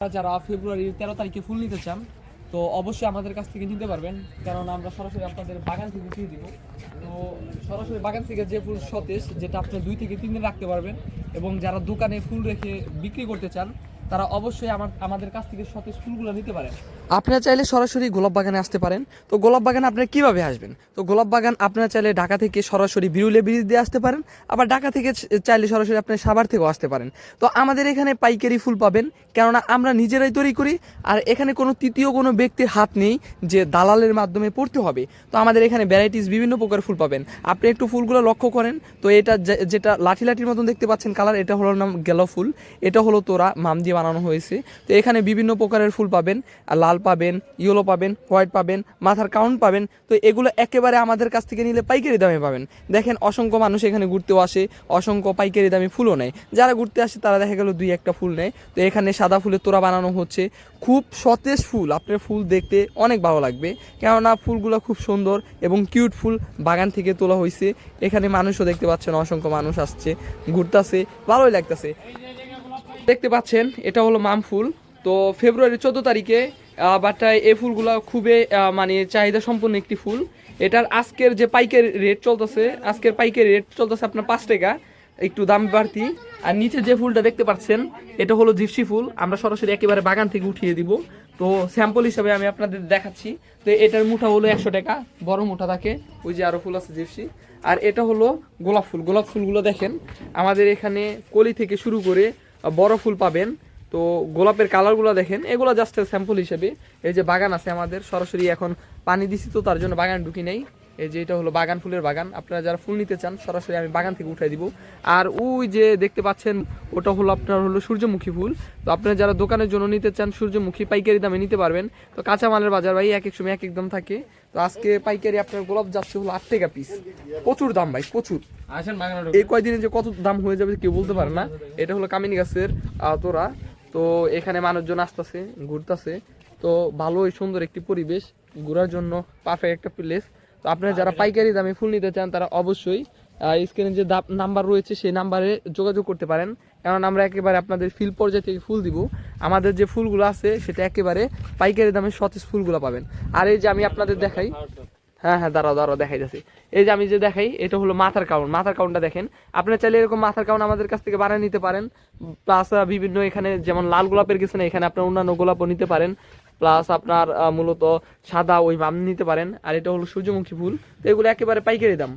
যারা ফেব্রুয়ারির তেরো তারিখে ফুল নিতে চান, তো অবশ্যই আমাদের কাছ থেকে নিতে পারবেন। কারণ আমরা সরাসরি আপনাদের বাগান থেকে দিয়ে দিব। তো সরাসরি বাগান থেকে যে ফুল সতেজ, যেটা আপনি দুই থেকে তিন দিন রাখতে পারবেন এবং যারা দোকানে ফুল রেখে বিক্রি করতে চান তারা অবশ্যই আমার, আমাদের কাছ থেকে সতেজ ফুলগুলো নিতে পারেন। আপনারা চাইলে সরাসরি গোলাপ বাগানে আসতে পারেন। তো গোলাপ বাগানে আপনারা কীভাবে আসবেন? তো গোলাপ বাগান আপনারা চাইলে ঢাকা থেকে সরাসরি বিরুলে ব্রিজ দিয়ে আসতে পারেন। আবার ঢাকা থেকে চাইলে সরাসরি আপনি সাভার থেকেও আসতে পারেন। তো আমাদের এখানে পাইকারি ফুল পাবেন, কেননা আমরা নিজেরাই তৈরি করি। আর এখানে কোনো তৃতীয় কোনো ব্যক্তির হাত নেই যে দালালের মাধ্যমে পড়তে হবে। তো আমাদের এখানে ভ্যারাইটিস বিভিন্ন প্রকার ফুল পাবেন। আপনি একটু ফুলগুলো লক্ষ্য করেন। তো এটা যেটা লাঠি লাঠির মতন দেখতে পাচ্ছেন কালার, এটা হলো নাম গেলো ফুল। এটা হলো তোরা মাম দিয়ে বানানো হয়েছে। তো এখানে বিভিন্ন প্রকারের ফুল পাবেন লাল পাবেন, ইয়েলো পাবেন, হোয়াইট পাবেন, মাথার কাউন্ট পাবেন। তো এগুলো একেবারে আমাদের কাছ থেকে নিলে পাইকারি দামে পাবেন। দেখেন, অসংখ্য মানুষ এখানে ঘুরতেও আসে, অসংখ্য পাইকারি দামে ফুলও নেয়। যারা ঘুরতে আসে তারা দেখা গেল দুই একটা ফুল নেয়। তো এখানে সাদা ফুলের তোড়া বানানো হচ্ছে। খুব সতেজ ফুল, আপনার ফুল দেখতে অনেক ভালো লাগবে। কেননা ফুলগুলো খুব সুন্দর এবং কিউট ফুল বাগান থেকে তোলা হয়েছে। এখানে মানুষও দেখতে পাচ্ছেন, অসংখ্য মানুষ আসছে, ঘুরতেছে, ভালোই লাগতেছে। দেখতে পাচ্ছেন, এটা হলো মাম ফুল। তো ফেব্রুয়ারি চোদ্দ তারিখে বাটায় এই ফুলগুলো খুবই মানে চাহিদা সম্পন্ন একটি ফুল। এটার আজকের যে পাইকারি রেট চলতেছে, আজকের পাইকারি রেট চলতেছে আপনার পাঁচ টাকা, একটু দাম বাড়তি। আর নিচে যে ফুলটা দেখতে পাচ্ছেন, এটা হলো জিপসি ফুল। আমরা সরাসরি একেবারে বাগান থেকে উঠিয়ে দিব। তো স্যাম্পল হিসাবে আমি আপনাদের দেখাচ্ছি। তো এটার মুঠা হলো একশো টাকা, বড় মুঠা থাকে। ওই যে আরও ফুল আছে জিপসি। আর এটা হলো গোলাপ ফুল। গোলাপ ফুলগুলো দেখেন, আমাদের এখানে কলি থেকে শুরু করে বড় ফুল পাবেন। তো গোলাপের কালারগুলো দেখেন, এগুলো জাস্ট স্যাম্পল হিসেবে। এই যে বাগান আছে আমাদের, সরাসরি এখন পানি দিছি তো তার জন্য বাগান ঢুকি নেই। এই যে এটা হলো বাগান ফুলের বাগান। আপনারা যারা ফুল নিতে চান সরাসরি আমি বাগান থেকে উঠাই দিব। আর ওই যে দেখতে পাচ্ছেন ওটা হলো আপনার হলো সূর্যমুখী ফুল। তো আপনারা যারা দোকানের জন্য নিতে চান সূর্যমুখী পাইকারি দামে নিতে পারবেন। তো কাঁচামালের বাজার ভাই এক এক সময় এক এক দাম থাকে। তো আজকে পাইকারি আপনার গোলাপ যাচ্ছে হলো আট টাকা পিস প্রচুর দাম ভাই প্রচুর। এই কয়দিনে যে কত দাম হয়ে যাবে কেউ বলতে পারে না। এটা হলো কামিনী গাছের তোরা তো এখানে মানুষজন আসতেছে ঘুরতেছে। তো ভালোই সুন্দর একটি পরিবেশ। ঘোরার জন্য পারফেক্ট একটা প্লেস তো আপনারা যারা পাইকারি দামে ফুল নিতে চান তারা অবশ্যই স্ক্রিনে যে নাম্বার রয়েছে সেই নাম্বারে যোগাযোগ করতে পারেন। কারণ আমরা একেবারে আপনাদের ফিল পর্যায়ে থেকে ফুল দিব। আমাদের যে ফুলগুলো আছে সেটা একেবারে পাইকারি দামে সতেজ ফুলগুলো পাবেন। আর এই যে আমি আপনাদের দেখাই হ্যাঁ হ্যাঁ দাঁড়াও দাঁড়াও দেখাই যাচ্ছে এই যে আমি যে দেখাই এটা হলো মাথার কাউন্ট। মাথার কাউন্টটা দেখেন। আপনারা চাইলে এরকম মাথার কাউন্ট আমাদের কাছ থেকে বানিয়ে নিতে পারেন। প্লাস বিভিন্ন এখানে যেমন লাল গোলাপের গেছে না এখানে আপনার অন্যান্য গোলাপও নিতে পারেন। প্লাস আপনার মূলত সাদা ওই বাম নিতে পারেন। আর এটা হলো সূর্যমুখী ফুল। তো এগুলো একেবারে পাইকারি দাম।